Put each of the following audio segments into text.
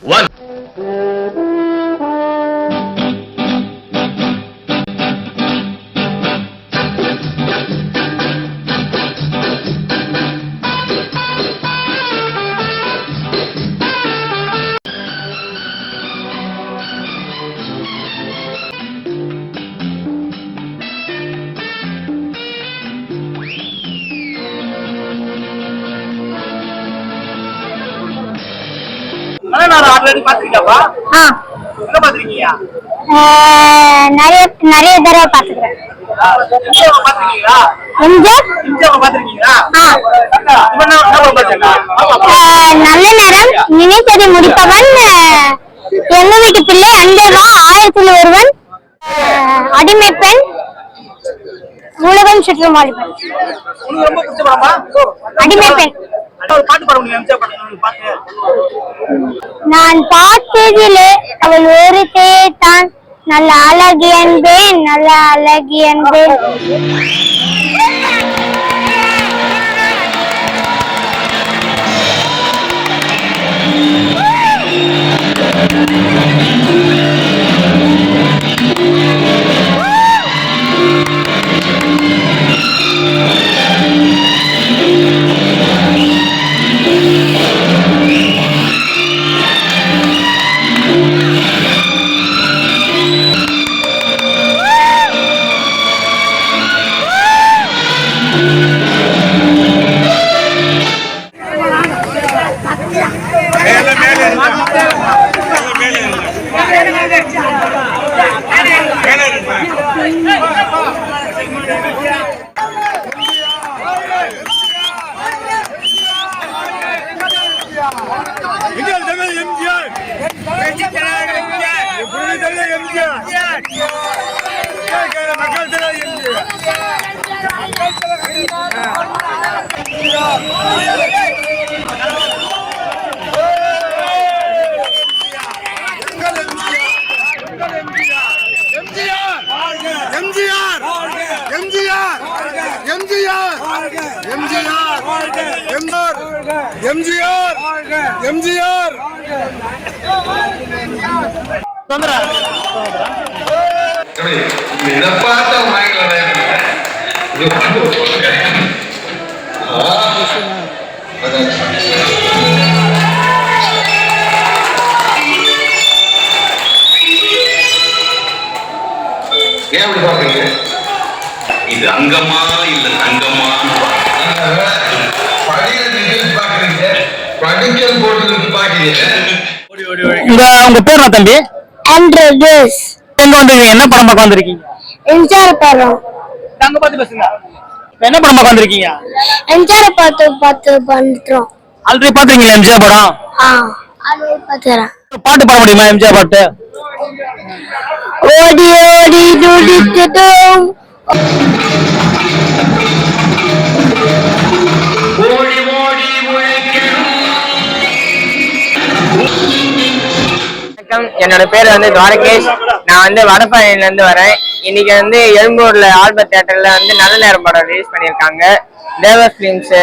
One. நிறைய நிறைய தடவை பாத்துக்கிறேன் நல்ல நேரம். நினைத்ததை முடிப்பவன் எங்க வீட்டு பிள்ளை அன்பவா ஆயிரத்தில் ஒருவன் அடிமை பெண் உலகம் சுற்றும் அடிமை பெண். நான் பார்த்ததிலே அவள் ஒரு தான் நல்ல அழகி என்பேன் நல்ல அழகி என்பேன் எம்ஜிஆர் எம்ஜிஆர். இதை பார்த்தா ஏன் அப்படி பாக்குறீங்க இது அங்கமா இல்ல தங்கமா படிக்கிறது பாக்குறீங்க படிக்க போட்டு பாக்குறீங்க உங்க உங்க பேர் என்ன தம்பி? ஆண்ட்ரூஸ் எங்க வந்திருக்கீங்க? என்ன படம் பார்க்க வந்திருக்கீங்க படம். அங்க பார்த்து பேசுங்க. என்ன படம் பார்க்க வந்திருக்கீங்க எம்ஜிஆர் பார்த்து பார்த்து வந்துட்டோம் ஆல்ரெடி பாத்துருக்கீங்க எம்ஜிஆர் படம்? ஆ பாட்டு பாட முடியுமா எம்ஜிஆர் பாட்டு? ஓடி ஓடி துடித்ததும் வணக்கம். என்னோட பேர் வந்து துவாரகேஷ். நான் வந்து வடபழனில இருந்து வரேன். இன்னைக்கு வந்து எழும்பூர்ல ஆல்பர்ட் தியேட்டர்ல வந்து நல்ல நேரம் படம் ரிலீஸ் பண்ணியிருக்காங்க. தேவர் பிலிம்ஸ்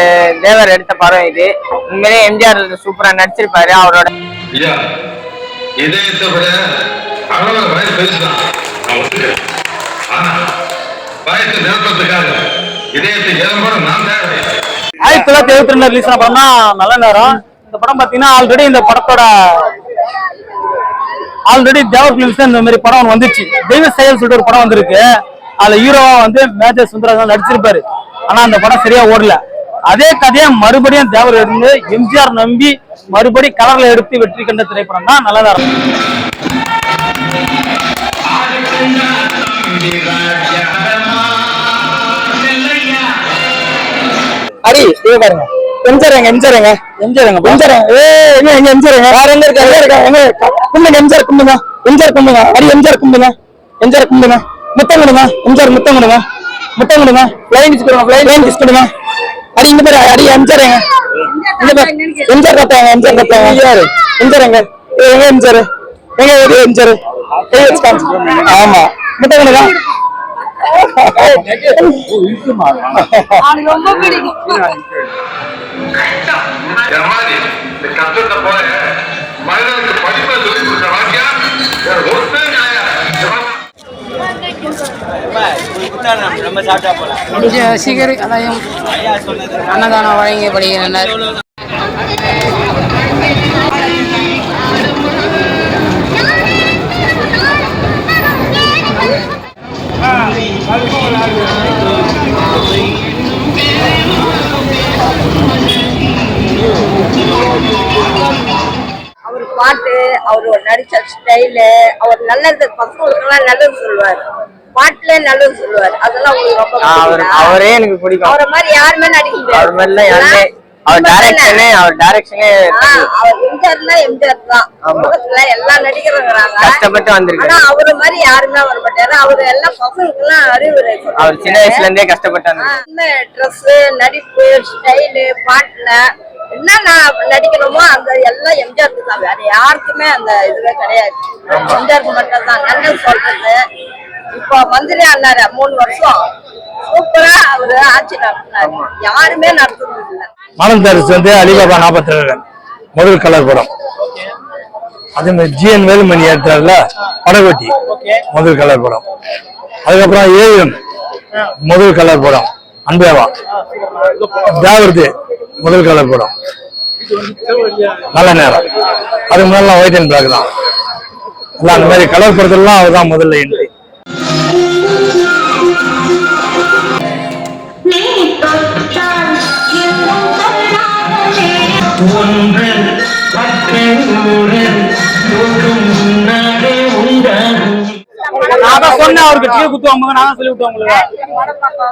தேவர் எடுத்த படம் இது. உண்மையிலேயே எம்ஜிஆர் சூப்பரா நடிச்சிருப்பாரு. அவரோட இதயத்தை விட அளவு பெருசுதான் ஆனா நிரப்பத்துக்காக இதயத்தை நான் தேவை ஆயிரத்தி தொள்ளாயிரத்தி எழுபத்தி ரெண்டு ரிலீஸ் ஆன படம் தான் நல்ல நேரம். இந்த படம் பாத்தீங்கன்னா ஆல்ரெடி இந்த படத்தோட ஆல்ரெடி தேவர் பிலிம்ஸ் இந்த மாதிரி படம் ஒண்ணு வந்துச்சு. தெய்வ செயல் சொல்லிட்டு ஒரு படம் வந்திருக்கு. அதுல ஹீரோவா வந்து மேஜர் சுந்தரராஜன் நடிச்சிருப்பாரு. ஆனா அந்த படம் சரியா ஓடல. அதே கதையை மறுபடியும் தேவர் இருந்து எம்ஜிஆர் நம்பி மறுபடி கலர்ல எடுத்து வெற்றி கண்ட திரைப்படம் தான் நல்ல இருக்கும். அடி இங்க பாருங்க. எம்ஜிஆருங்க எம்ஜிஆருங்க எம்ஜிஆருங்க எம்ஜிஆருங்க ஏ எங்க எங்க? எம்ஜிஆருங்க வேற எங்க? இருக்க எங்க இருக்க எம்ஜிஆர் கும்பிடுங்க எம்ஜிஆர் கும்பிடுங்க அரி எம்ஜிஆர் கும்பிடுங்க எம்ஜிஆர் கும்பிடுங்க முத்தம் கொடுங்க. எம்ஜிஆர் முத்தம் கொடுங்க. முத்தம் கொடுங்க. லைன் டிஸ் கொடுங்க லைன் டிஸ் கொடுங்க. அரி இந்த பேர். அரி எம்ஜிஆருங்க இந்த பேர். எம்ஜிஆர் கத்தாங்க எம்ஜிஆர் கத்தாங்க எம்ஜிஆர் எம்ஜிஆருங்க எங்க எம்ஜிஆர்? எங்க ஏரியா எம்ஜிஆர்? ஆமா. முத்தம் கொடுங்க. ரொம்ப பிடிக்கும். என் மாதிரி இந்த சிகரி அதையும் அன்னதானம் வழங்கப்படுகின்றனர் Thank you. அவர் நடிச்ச ஸ்டைலு அவர் நல்லது பசங்களுக்கெல்லாம் நல்லது சொல்லுவார். பாட்டுல நல்லது சொல்லுவார். அதெல்லாம் உங்களுக்கு ரொம்ப அவர் எனக்கு பிடிக்கும். அவரை மாதிரி யாருமே நடிக்க முடியாது அவர் டைரக்ஷனே அவர் டைரக்ஷனே அவர் எம்ஜிஆர்னா எம்ஜிஆர் தான். உலகத்துல எல்லா நடிகருங்கிறாங்க கஷ்டப்பட்டு வந்திருக்காரு. ஆனா அவரு மாதிரி யாருமே வர மாட்டாரு. அவரு எல்லாம் பசங்களுக்கெல்லாம் அறிவுரை சொல்றாரு. அவர் சின்ன வயசுல இருந்தே கஷ்டப்பட்டு ஆ, வந்திருக்காரு இந்த ட்ரெஸ் நடிப்பு ஸ்டைலு பாட்டுல என்ன நான் நடிக்கணுமோ அந்த எல்லாம் எம்ஜிஆருக்கு தான். வேற யாருக்குமே அந்த இதுவே கிடையாது. எம்ஜிஆருக்கு மட்டும் தான் நல்லது சொல்றது. இப்போ மந்திரி ஆனாரு மூணு வருஷம். சூப்பரா அவரு ஆட்சி நடத்தினாரு. யாருமே நடத்துறது இல்லை மானந்தாரிஸ் வந்து அலிபாபா நாற்பத்தி ரெண்டு முதல் கலர் படம் அதே மாதிரி ஜிஎன் வேலுமணி எடுத்தார்ல படகோட்டி முதல் கலர் படம் அதுக்கப்புறம் ஏஎம் முதல் கலர் படம் அன்பேவா. தேவர்து. முதல் கலர் படம். நல்ல நேரம். அதுக்கு முன்னாடி ஒயிட் அண்ட் பிளாக் தான். எல்லாம் அந்த மாதிரி கலர் படத்துலாம் அதுதான் முதல்ல என்ட்ரி நான் தான் சொன்னேன் அவருக்கு டீ குத்துவாங்க நான் தான் சொல்லி விட்டேன்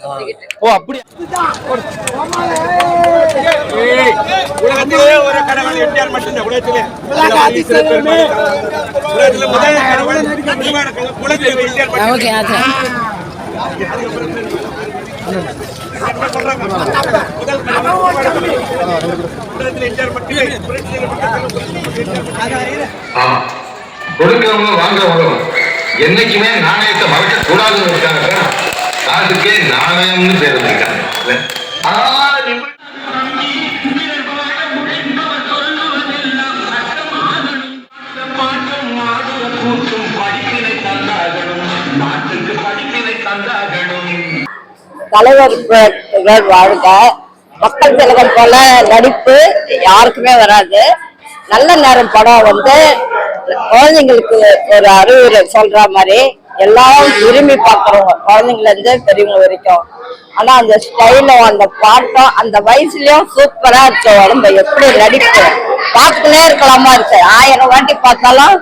ஓ அப்படி உலகத்திலே ஒரு கடவுள் எம்ஜிஆர் மட்டும்தான். உலகத்திலே உலகத்திலே முதல் கடவுள் உலகத்திலே எம்ஜிஆர் கொடுக்கிறவங்க வாங்குறவங்களும் என்னைக்குமே நாணயத்தை மறக்க கூடாதுங்கிறதுக்காக தான் காசுக்கே நாணயம்னு பேர் வந்திருக்காங்க தலைவர் வாழ்க. மக்கள் திலகம் போல நடிப்பு யாருக்குமே வராது. நல்ல நேரம் படம் வந்து குழந்தைங்களுக்கு ஒரு அறிவுரை சொல்ற மாதிரி எல்லாரும் விரும்பி பாக்குறவங்க குழந்தைங்கள இருந்து பெரியவங்க வரைக்கும். ஆனா அந்த ஸ்டைலும் அந்த பாட்டும் அந்த வயசுலயும் சூப்பரா இருக்க உடம்பு. எப்படி நடிப்பு பார்த்துக்கிட்டே இருக்கலாமா இருக்கு. ஆயிரம் வாட்டி பார்த்தாலும்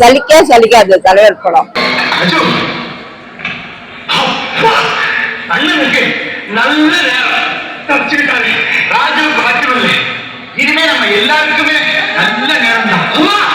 சலிக்கே சலிக்காது தலைவர் படம். நல்ல நேரம். ராஜு பாத்திரம் இனிமே நம்ம எல்லாருக்குமே நல்ல நேரம் தான்